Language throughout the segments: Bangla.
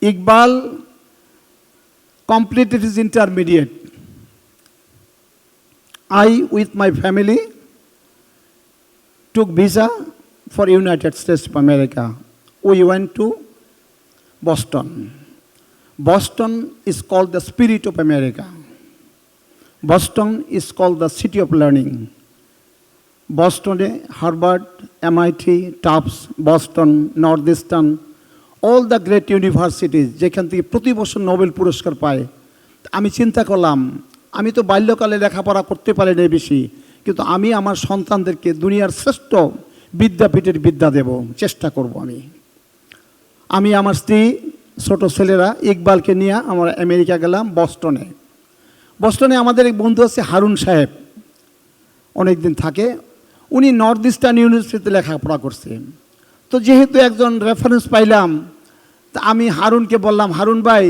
Iqbal completed his intermediate. I, with my family, took visa for United States of America. We went to Boston. Boston is called the spirit of America. Boston is called the city of learning. Boston, Harvard, MIT, Tufts, Boston, Northeastern, all the great universities যেখান থেকে প্রতি বছর নোবেল পুরস্কার পায়, আমি চিন্তা করলাম, আমি তো বাল্যকালে লেখাপড়া করতে পারি না বেশি, কিন্তু আমি আমার সন্তানদেরকে দুনিয়ার শ্রেষ্ঠ বিদ্যাপীঠের বিদ্যা দেব, চেষ্টা করব আমি। আমি আমার স্ত্রী, ছোট ছেলেরা ইকবালকে নিয়ে আমরা আমেরিকা গেলাম বস্টনে। বস্টনে আমাদের এক বন্ধু আছে হারুন সাহেব অনেক দিন থাকে, উনি নর্থ ইস্টার্ন ইউনিভার্সিটিতে লেখাপড়া করছেন তো যেহেতু একজন রেফারেন্স পাইলাম, তা আমি হারুনকে বললাম, হারুন ভাই,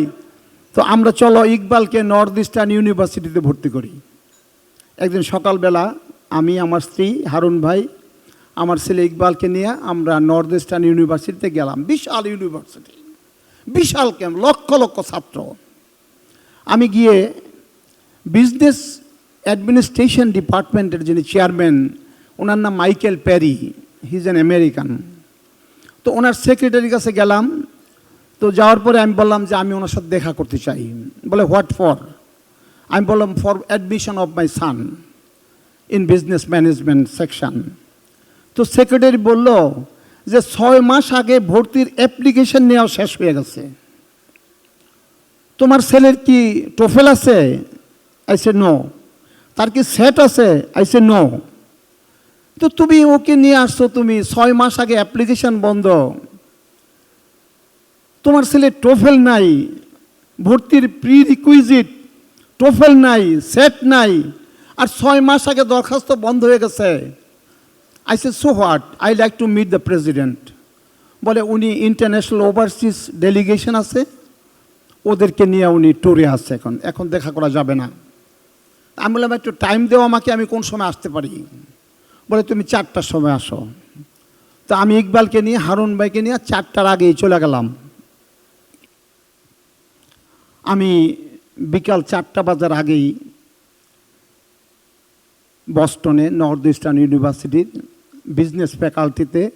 তো আমরা চলো ইকবালকে নর্থ ইস্টার্ন ইউনিভার্সিটিতে ভর্তি করি। একদিন সকালবেলা আমি, আমার স্ত্রী, হারুন ভাই, আমার ছেলে ইকবালকে নিয়ে আমরা নর্থ ইস্টার্ন ইউনিভার্সিটিতে গেলাম। বিশাল ইউনিভার্সিটি, বিশাল ক্যাম্প লক্ষ লক্ষ ছাত্র। আমি গিয়ে বিজনেস অ্যাডমিনিস্ট্রেশন ডিপার্টমেন্টের যিনি চেয়ারম্যান ওনার নাম Michael Parry he's an American তো ওনার সেক্রেটারির কাছে গেলাম। তো যাওয়ার পরে আমি বললাম যে আমি ওনার সাথে দেখা করতে চাই। বলে হোয়াট ফর আমি বললাম for admission of my son in business management section তো সেক্রেটারি বলল যে, ছয় মাস আগে ভর্তির অ্যাপ্লিকেশন নেওয়া শেষ হয়ে গেছে। তোমার ছেলের কি টোফেল আছে? আইসে নো তার কি সেট আছে? আইসে নো তো তুমি ওকে নিয়ে আসছো তুমি, ছয় মাস আগে অ্যাপ্লিকেশন বন্ধ। তোমার ছেলে টোফেল নাই, ভর্তির প্রি রিকুইজিট টোফেল নাই সেট নাই, আর ছয় মাস আগে দরখাস্ত বন্ধ হয়ে গেছে। I say so what I like to meet the president বলে, উনি ইন্টারন্যাশনাল ওভারসিজ ডেলিগেশন আছে, ওদেরকে নিয়ে উনি ট্যুরে আসছে এখন এখন দেখা করা যাবে না। আমি বললাম, একটু টাইম দেওয়া আমাকে, আমি কোন সময় আসতে পারি? বলে, তুমি চারটার সময় আসো। তো আমি ইকবালকে নিয়ে, হারুন ভাইকে নিয়ে চারটার আগেই চলে গেলাম। আমি বিকাল চারটা বাজার আগেই বস্টনে, নর্থ ইস্টার্ন ইউনিভার্সিটির বিজনেস ফ্যাকাল্টিতে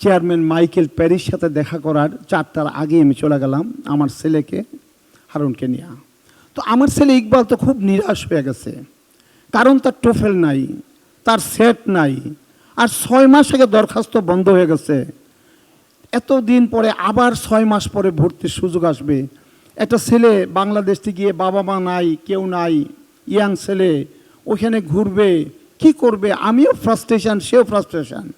চেয়ারম্যান মাইকেল প্যারির সাথে দেখা করার চারটার আগে আমি চলে গেলাম আমার ছেলেকে, হারুনকে নিয়ে। তো আমার ছেলে ইকবাল তো খুব নিরাশ হয়ে গেছে। কারণ তার টোফেল নাই। তার সেট নাই। আর ছয় মাস আগে দরখাস্ত বন্ধ হয়ে গেছে। এত দিন পরে আবার ছয় মাস পরে ভর্তির সুযোগ আসবে। একটা ছেলে বাংলাদেশ গিয়ে বাবা মা নাই, কেউ নাই, ইয়াং ছেলে, ওখানে ঘুরবে, কি করবে? আমিও ফ্রাস্ট্রেশন সেও ফ্রাস্ট্রেশন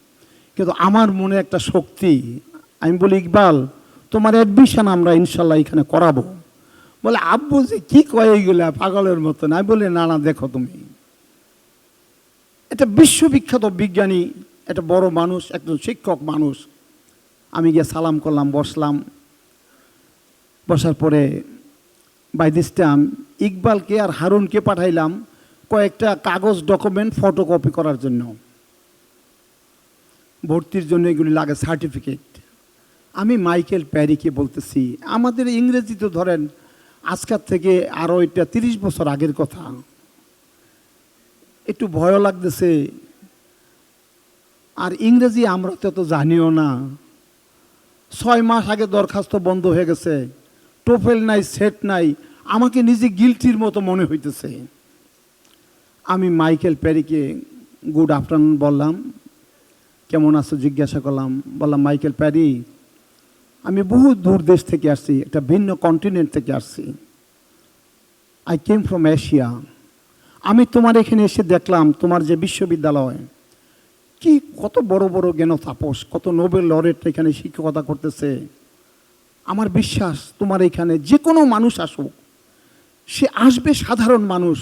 কিন্তু আমার মনে একটা শক্তি, আমি বলি, ইকবাল, তোমার অ্যাডমিশন আমরা ইনশাল্লাহ এখানে করাবো। বলে, আব্বু যে কী কয় এইগুলা পাগলের মতন। আমি বলি, না না, দেখো তুমি। এটা বিশ্ববিখ্যাত বিজ্ঞানী, একটা বড় মানুষ, একজন শিক্ষক মানুষ। আমি গিয়ে সালাম করলাম, বসলাম। বসার পরে বাই দিস টাইম ইকবালকে আর হারুনকে পাঠাইলাম কয়েকটা কাগজ ডকুমেন্ট ফটোকপি করার জন্য। ভর্তির জন্য এগুলি লাগে সার্টিফিকেট আমি মাইকেল প্যারিকে বলতেছি, আমাদের ইংরেজি তো ধরেন আজকাল থেকে আরও এটা তিরিশ বছর আগের কথা। একটু ভয় লাগতেছে। আর ইংরেজি আমরা তো জানিও না। ছয় মাস আগে দরখাস্ত বন্ধ হয়ে গেছে। টোফেল নাই, সেট নাই। আমাকে নিজে গিলটির মতো মনে হইতেছে। আমি মাইকেল প্যারিকে গুড আফটারনুন বললাম। কেমন আছো? জিজ্ঞাসা করলাম। বললাম, মাইকেল প্যারি, আমি বহু দূর দেশ থেকে আসছি, একটা ভিন্ন কন্টিনেন্ট থেকে আসছি। আই কেম ফ্রম এশিয়া আমি তোমার এখানে এসে দেখলাম তোমার যে বিশ্ববিদ্যালয়। কি কত বড় বড় জ্ঞান তাপস কত নোবেল লরেট এখানে শিক্ষকতা করতেছে। আমার বিশ্বাস তোমার এখানে যে কোনো মানুষ আসুক, সে আসবে সাধারণ মানুষ,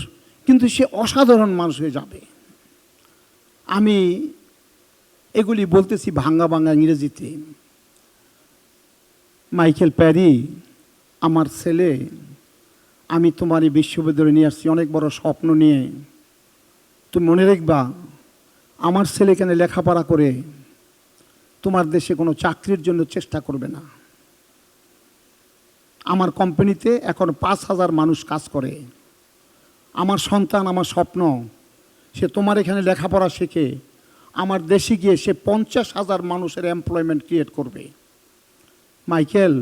কিন্তু সে অসাধারণ মানুষ হয়ে যাবে। আমি এগুলি বলতেছি ভাঙ্গা ভাঙ্গা ইংরেজিতে। মাইকেল প্যারি, আমার ছেলে আমি তোমার এই বিশ্ববিদ্যালয়ে নিয়ে আসছি, অনেক বড় স্বপ্ন নিয়ে। তুমি মনে রাখবা, আমার ছেলে এখানে লেখাপড়া করে তোমার দেশে কোনো চাকরির জন্য চেষ্টা করবে না। আমার কোম্পানিতে এখন পাঁচ হাজার মানুষ কাজ করে। আমার সন্তান, আমার স্বপ্ন, সে তোমার এখানে লেখাপড়া শেখে, আমার দেশে গিয়ে সে পঞ্চাশ হাজার মানুষের এমপ্লয়মেন্ট ক্রিয়েট করবে। মাইকেল,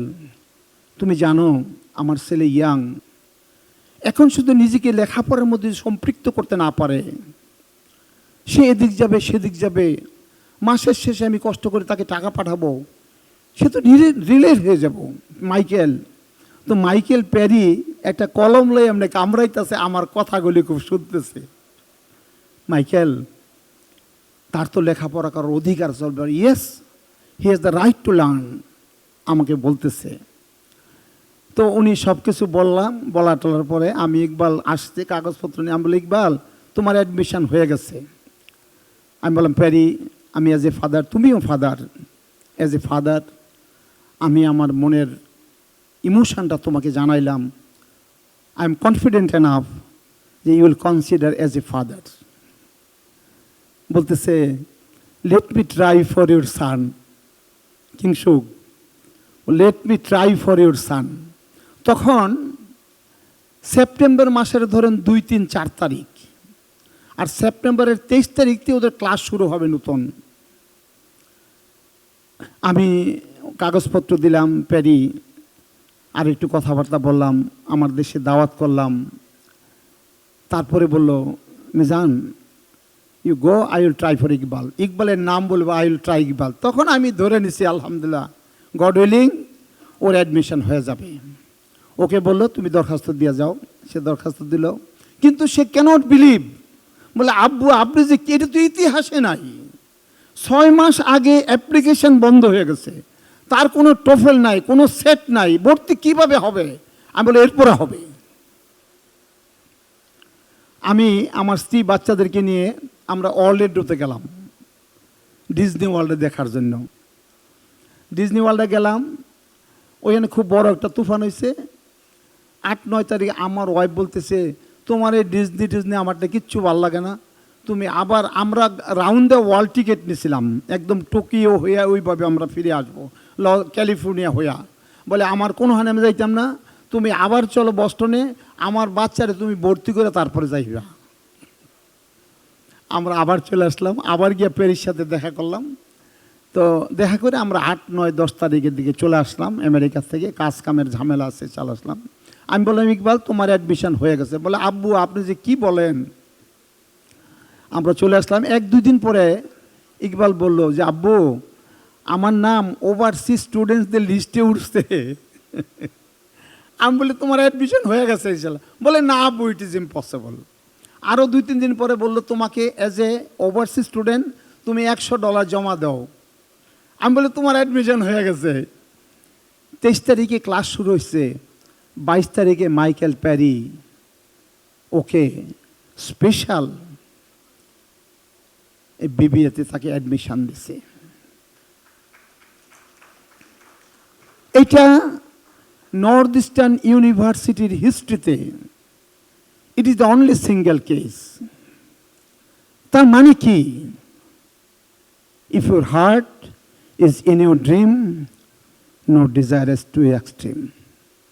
তুমি জানো, আমার ছেলে ইয়াং এখন শুধু নিজেকে লেখাপড়ার মধ্যে সম্পৃক্ত করতে না পারে। সে এদিক যাবে, সেদিক যাবে। মাসের শেষে আমি কষ্ট করে তাকে টাকা পাঠাবো। সে তো রিলেট হয়ে যাব, মাইকেল। তো মাইকেল প্যারি একটা কলম লই আমরা কামড়াইতেছে, আমার কথাগুলি খুব শুনতেছে। মাইকেল, তার তো লেখাপড়া করার অধিকার চলবে। Yes he has the right to learn আমাকে বলতেছে। তো উনি সব কিছু বললাম বলা টলার পরে আমি ইকবাল আসতে কাগজপত্র নিয়ে। আমি বলি, ইকবাল, তোমার অ্যাডমিশন হয়ে গেছে। আমি বললাম, প্যারি, আমি অ্যাজ এ ফাদার তুমিও ফাদার অ্যাজ এ ফাদার আমি আমার মনের ইমোশানটা তোমাকে জানাইলাম। আই এম কনফিডেন্ট এনাফ যে you will consider as a father বলতেছে let me try for your son Kingshuk let me try for your son তখন সেপ্টেম্বর মাসের ধরেন দুই, তিন, চার তারিখ। আর সেপ্টেম্বরের তেইশ তারিখ থেকে ওদের ক্লাস শুরু হবে নতুন। আমি কাগজপত্র দিলাম প্যারি আর একটু কথাবার্তা বললাম, আমার দেশে দাওয়াত করলাম। তারপরে বলল, Mizan you go I will try for Iqbal ইকবালের নাম বলব আই উইল ট্রাই ইকবাল তখন আমি ধরে নিছি, আলহামদুলিল্লাহ গড উইলিং ওর অ্যাডমিশন হয়ে যাবে। ওকে বলল, তুমি দরখাস্ত দিয়ে যাও। সে দরখাস্ত দিল। কিন্তু সে ক্যানট বিলিভ বলে, আব্বু, আপনি যে, এটা তো ইতিহাসে নাই। ছয় মাস আগে অ্যাপ্লিকেশন বন্ধ হয়ে গেছে। তার কোনো টোফেল নাই, কোনো সেট নাই। ভর্তি কীভাবে হবে? আমি বলে, এরপরে হবে। আমি আমার স্ত্রী বাচ্চাদেরকে নিয়ে আমরা অর্লেডোতে গেলাম। ডিজনি ওয়ার্ল্ডে দেখার জন্য। ডিজনি ওয়ার্ল্ডে গেলাম। ওইখানে খুব বড় একটা তুফান হয়েছে আট নয় তারিখে আমার ওয়াইফ বলতেছে, তোমার এই ডিজনি টিজনি আমারটা কিচ্ছু ভালো লাগে না। তুমি আবার আমরা রাউন্ড দ্য ওয়ার্ল্ড টিকিট নিয়েছিলাম একদম টোকিও হইয়া ওইভাবে আমরা ফিরে আসব, ল, ক্যালিফোর্নিয়া হইয়া। বলে, আমার কোনো হানে আমি যাইতাম না। তুমি আবার চলো বস্টনে আমার বাচ্চারে তুমি ভর্তি করে তারপরে যাইবা। আমরা আবার চলে আসলাম, আবার গিয়ে প্যারিস সাথে দেখা করলাম। তো দেখা করে আমরা আট নয় দশ তারিখের দিকে চলে আসলাম আমেরিকা থেকে কাজ কামের ঝামেলা আছে, চলে আসলাম। আমি বললাম, ইকবাল, তোমার অ্যাডমিশন হয়ে গেছে। বলে, আব্বু, আপনি যে কি বলেন? আমরা চলে আসলাম। এক, দুই দিন পরে ইকবাল বলল যে, আব্বু, আমার নাম ওভারসি স্টুডেন্টসদের লিস্টে উঠছে। আমি বলি, তোমার অ্যাডমিশন হয়ে গেছে বলে, না, আব্বু ইট ইজ ইম্পসিবল আরও দুই, তিন দিন পরে বলল, তোমাকে অ্যাজ এ ওভারসি স্টুডেন্ট তুমি একশো ডলার জমা দাও। আমি বলি, তোমার অ্যাডমিশন হয়ে গেছে। তেইশ তারিখে ক্লাস শুরু হয়েছে বাইশ তারিখে মাইকেল প্যারি ওকে স্পেশাল বিবিএতে তাকে অ্যাডমিশন দিছে। এটা নর্থ ইস্টার্ন ইউনিভার্সিটির হিস্ট্রিতে it is the only single case তার মানে কি? If your heart in your dream, no desire is too extreme.